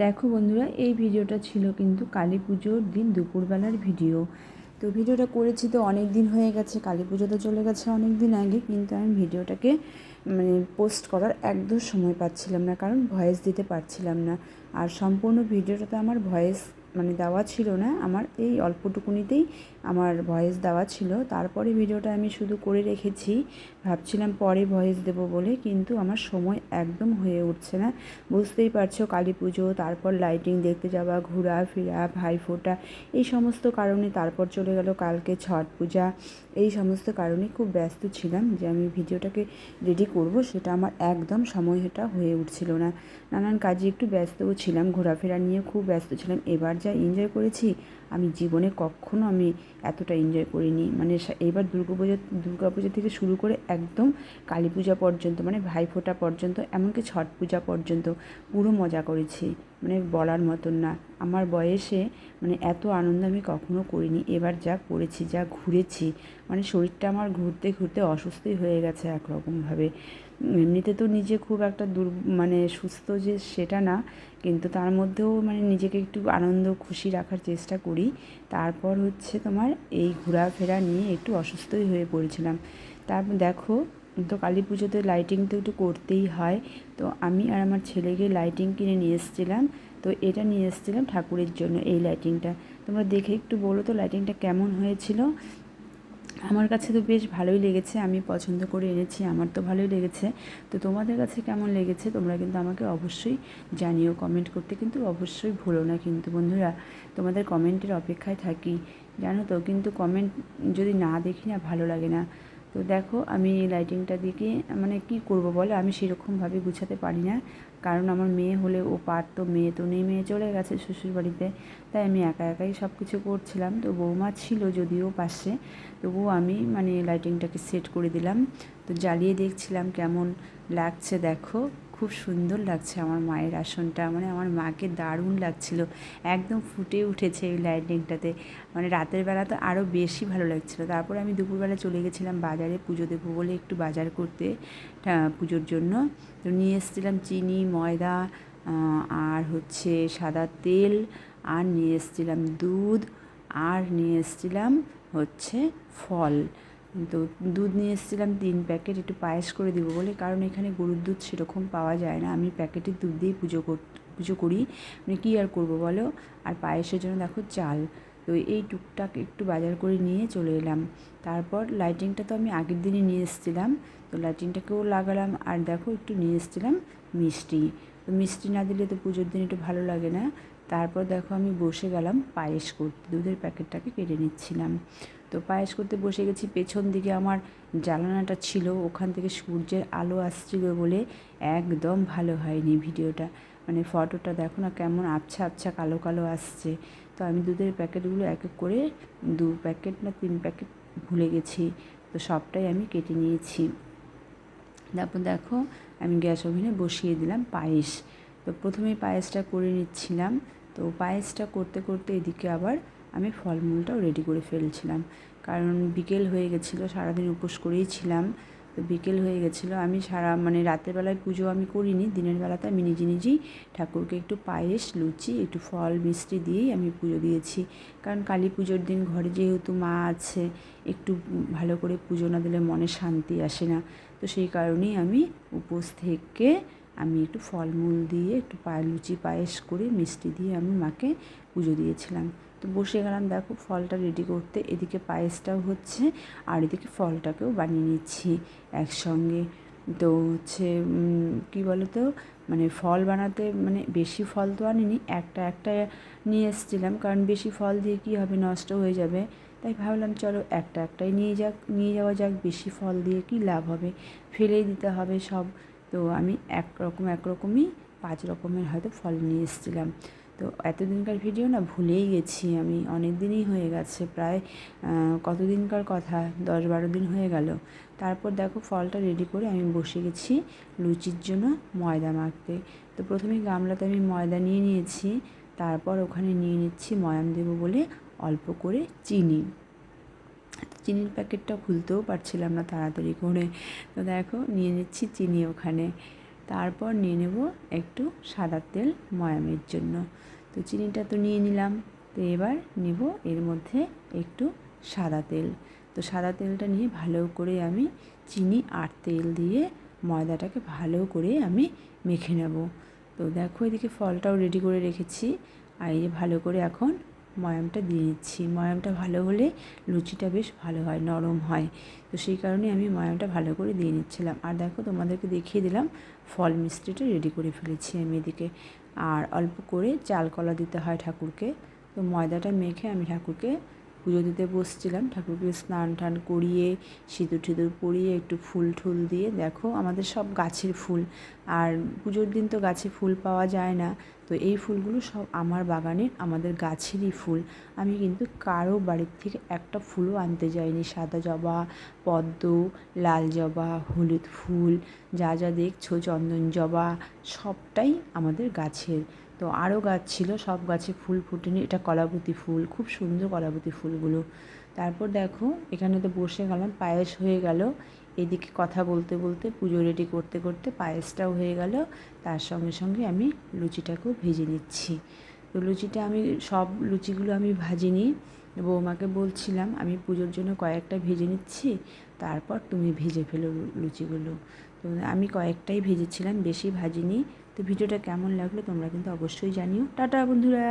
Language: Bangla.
দেখো বন্ধুরা, এই ভিডিওটা ছিল কিন্তু কালী পুজোর দিন দুপুরবেলার ভিডিও। তো ভিডিওটা করেছি তো অনেক দিন হয়ে গেছে, কালী পুজো তো চলে গেছে অনেক দিন আগে, কিন্তু আমি ভিডিওটাকে মানে পোস্ট করার একদম সময় পাচ্ছিলাম না, কারণ ভয়েস দিতে পারছিলাম না। আর সম্পূর্ণ ভিডিওটা তো আমার ভয়েস মানে দেওয়া ছিল না, আমার এই অল্পটুকুনিতেই আমার ভয়েস দেওয়া ছিল। তারপরে ভিডিওটা আমি শুধু করে রেখেছি, ভাবছিলাম পরে ভয়েস দেব বলে, কিন্তু আমার সময় একদম হয়ে উঠছে না। বুঝতেই পারছ, কালী পুজো, তারপর লাইটিং দেখতে যাওয়া, ঘোরা, ফেরা ভাইফোঁটা এই সমস্ত কারণে তারপর চলে গেল কালকে ছট পূজা। এই সমস্ত কারণে খুব ব্যস্ত ছিলাম যে আমি ভিডিওটাকে রেডি করব, সেটা আমার একদম সময়টা হয়ে উঠছিল না। নানান কাজে একটু ব্যস্তও ছিলাম, ঘোরাফেরা নিয়ে খুব ব্যস্ত ছিলাম। এবার যা এনজয় করেছি, আমি জীবনে কখনো আমি এতটা এনজয় করিনি। মানে এবার দুর্গাপুজো দুর্গাপুজো থেকে শুরু করে একদম কালী পূজা পর্যন্ত মানে ভাইফোঁটা পর্যন্ত, এমনকি ছট পূজা পর্যন্ত পুরো মজা করেছি। মানে বলার মতন না। আমার বয়সে মানে এত আনন্দ আমি কখনো করিনি। এবার যা করেছি, যা ঘুরেছি মানে শরীরটা আমার ঘুরতে ঘুরতে অসুস্থই হয়ে গেছে একরকমভাবে। এমনিতে তো নিজে খুব একটা দুর মানে সুস্থ যে সেটা না, কিন্তু তার মধ্যেও মানে নিজেকে একটু আনন্দ, খুশি রাখার চেষ্টা করি। তারপর হচ্ছে তোমার এই ঘোরাফেরা নিয়ে একটু অসুস্থই হয়ে পড়েছিলাম। তারপর দেখো, তো কালী পুজোতে লাইটিং তো একটু করতেই হয়। তো আমি আর আমার ছেলেকে লাইটিং কিনে নিয়ে এসেছিলাম। তো এটা নিয়ে এসেছিলাম ঠাকুরের জন্য এই লাইটিংটা তোমরা দেখে একটু বলো তো লাইটিংটা কেমন হয়েছিল? আমার কাছে তো বেশ ভালোই লেগেছে, আমি পছন্দ করে এনেছি, আমার তো ভালোই লেগেছে। তো তোমাদের কাছে কেমন লেগেছে তোমরা কিন্তু আমাকে অবশ্যই জানিও কমেন্ট করতে কিন্তু অবশ্যই ভুলো না কিন্তু বন্ধুরা। তোমাদের কমেন্টের অপেক্ষায় থাকি, জানো তো? কিন্তু কমেন্ট যদি না দেখি না, ভালো লাগে না। তো দেখো, আমি লাইটিংটা দিকে মানে কি করব বলে? আমি সেরকমভাবে গুছাতে পারি না। কারণ আমার মেয়ে হলে ও পারতো, মেয়ে তো নেই, মেয়ে চলে গেছে শ্বশুরবাড়িতে। তাই আমি একা একাই সব কিছু করছিলাম। তো বৌমা ছিল যদিও পাশে, তবুও আমি মানে লাইটিংটাকে সেট করে দিলাম। তো জ্বালিয়ে দেখছিলাম কেমন লাগছে দেখো। খুব সুন্দর লাগছে আমার মায়ের আসনটা। মানে আমার মাকে দারুণ লাগছিল। একদম ফুটে উঠেছে এই লাইটিংটাতে মানে রাতের বেলা তো আরও বেশি ভালো লাগছিল। তারপরে আমি দুপুরবেলা চলে গেছিলাম বাজারে পুজো দেবো বলে একটু বাজার করতে পুজোর জন্য। তো নিয়ে এসেছিলাম চিনি ময়দা আর হচ্ছে সাদা তেল, আর নিয়ে এসেছিলাম দুধ, আর নিয়ে এসেছিলাম হচ্ছে ফল। তো দুধ নিয়ে এসেছিলাম তিন প্যাকেট, একটু পায়েস করে দেবো বলে, কারণ এখানে গরুর দুধ সেরকম পাওয়া যায় না। আমি প্যাকেটের দুধ দিয়েই পুজো কর, পুজো করি। মানে কী আর করব বলো? আর পায়েসের জন্য দেখো চাল। তো এই টুকটাক একটু বাজার করে নিয়ে চলে এলাম। তারপর লাইটিংটা তো আমি আগের দিনই নিয়ে এসেছিলাম। তো লাইটিংটাকেও লাগালাম, আর দেখো একটু নিয়ে এসেছিলাম মিষ্টি। তো মিষ্টি না দিলে তো পুজোর দিন একটু ভালো লাগে না। তারপর দেখো আমি বসে গেলাম পায়েস করতে। দুধের প্যাকেটটাকে কেটে নিচ্ছিলাম। তো পায়েস করতে বসে গেছি। পেছন দিকে আমার জ্বালানাটা ছিল। ওখান থেকে সূর্যের আলো আসছিল বলে একদম ভালো হয়নি ভিডিওটা। মানে ফটোটা দেখো না কেমন আবছা আবছা কালো কালো আসছে। তো আমি দুধের প্যাকেটগুলো এক এক করে দু প্যাকেট না তিন প্যাকেট ভুলে গেছি। তো সবটাই আমি কেটে নিয়েছি। তারপর দেখো আমি গ্যাস ওভেনে বসিয়ে দিলাম পায়েস। তো প্রথমে পায়েসটা করে নিচ্ছিলাম। তো পায়েসটা করতে করতে এদিকে আবার আমি ফলমূলটাও রেডি করে ফেলছিলাম। কারণ বিকেল হয়ে গেছিল, সারাদিন উপোস করেই ছিলাম। তো বিকেল হয়ে গেছিল, আমি সারা মানে রাতের বেলায় পুজো আমি করিনি, দিনের বেলাতে আমি নিজে নিজেই ঠাকুরকে একটু পায়েস, লুচি, একটু ফল, মিষ্টি দিয়েই আমি পুজো দিয়েছি। কারণ কালী পুজোর দিন ঘরে যেহেতু মা আছে, একটু ভালো করে পুজো না দিলে মনে শান্তি আসে না। তো সেই কারণেই আমি উপোস থেকে আমি একটু ফলমূল দিয়ে, একটু পায়ে লুচি, পায়েস করে, মিষ্টি দিয়ে আমি মাকে পুজো দিয়েছিলাম। তো বসে গেলাম, দেখো ফলটা রেডি করতে। এদিকে পায়েসটাও হচ্ছে, আর এদিকে ফলটাকেও বানিয়ে নিচ্ছি একসঙ্গে। তো হচ্ছে কী বলো তো মানে ফল বানাতে মানে বেশি ফল তো আনিনি, একটা একটা নিয়ে এসেছিলাম। কারণ বেশি ফল দিয়ে কী হবে, নষ্ট হয়ে যাবে। তাই ভাবলাম চলো একটা একটাই নিয়ে যাক, নিয়ে যাওয়া যাক, বেশি ফল দিয়ে কি লাভ হবে। ফেলেই দিতে হবে সব। তো আমি এক রকম এক রকমই পাঁচ রকমের হয়তো ফল নিয়ে এসেছিলাম। তো এতদিনকার ভিডিও না ভুলেই গেছি আমি। অনেক দিনই হয়ে গেছে, প্রায় কতদিনকার কথা? দশ বারো দিন হয়ে গেল। তারপর দেখো ফলটা রেডি করে আমি বসে গেছি লুচির জন্য ময়দা মাখতে। তো প্রথমে গামলাতে আমি ময়দা নিয়ে নিয়েছি, তারপর ওখানে নিয়ে নিচ্ছি ময়াম দেবো বলে অল্প করে চিনি। চিনির প্যাকেটটা খুলতেও পারছিলাম না তাড়াতাড়ি করে। তো দেখো নিয়ে নিচ্ছি চিনি ওখানে। তারপর নিয়ে নেব একটু সাদা তেল ময়ামের জন্য। তো চিনিটা তো নিয়ে নিলাম। তো এবার নেব এর মধ্যে একটু সাদা তেল। তো সাদা তেলটা নিয়ে ভালো করে আমি চিনি আর তেল দিয়ে ময়দাটাকে ভালো করে আমি মেখে নেব। তো দেখো এদিকে ফলটাও রেডি করে রেখেছি। আর এই ভালো করে এখন ময়ামটা দিয়ে দিচ্ছি। ময়ামটা ভালো হলে লুচিটা বেশ ভালো হয়, নরম হয়। তো সেই কারণে আমি ময়ামটা ভালো করে দিয়ে নিচ্ছিলাম। আর দেখো তোমাদেরকে দেখিয়ে দিলাম, ফল মিস্ত্রিটা রেডি করে ফেলেছি আমি এদিকে। আর অল্প করে চাল কলা দিতে হয় ঠাকুরকে। তো ময়দাটা মেখে আমি ঠাকুরকে পুজো দিতে বসছিলাম, ঠাকুরকে স্নান টান করিয়ে, সিঁদুর টিঁদুর পরিয়ে একটু ফুল ঠুল দিয়ে, দেখো আমাদের সব গাছের ফুল। আর পুজোর দিন তো গাছে ফুল পাওয়া যায় না, তো এই ফুলগুলো সব আমার বাগানের, আমাদের গাছেরই ফুল। আমি কিন্তু কারও বাড়ির থেকে একটা ফুলও আনতে যাইনি, সাদা জবা, পদ্ম, লাল জবা, হলুদ ফুল, যা যা দেখছ, চন্দন জবা, সবটাই আমাদের গাছের। তো আরও গাছ ছিল, সব গাছে ফুল ফুটেনি। এটা কলাবতী ফুল, খুব সুন্দর কলাবতী ফুলগুলো। তারপর দেখো, এখানে তো বসে গেলাম, পায়েস হয়ে গেল। এদিকে কথা বলতে বলতে, পুজো রেডি করতে করতে পায়েসটাও হয়ে গেল। তার সঙ্গে সঙ্গে আমি লুচিটাকেও ভেজে নিচ্ছি। তো লুচিটা আমি, সব লুচিগুলো আমি ভাজিনি। বৌমাকে বলছিলাম, আমি পুজোর জন্য কয়েকটা ভেজে নিচ্ছি, তারপর তুমি ভেজে ফেলো লুচিগুলো। তো আমি কয়েকটাই ভেজেছিলাম, বেশি ভাজিনি। তো ভিডিওটা কেমন লাগল তোমরা কিন্তু অবশ্যই জানিও। টাটা বন্ধুরা।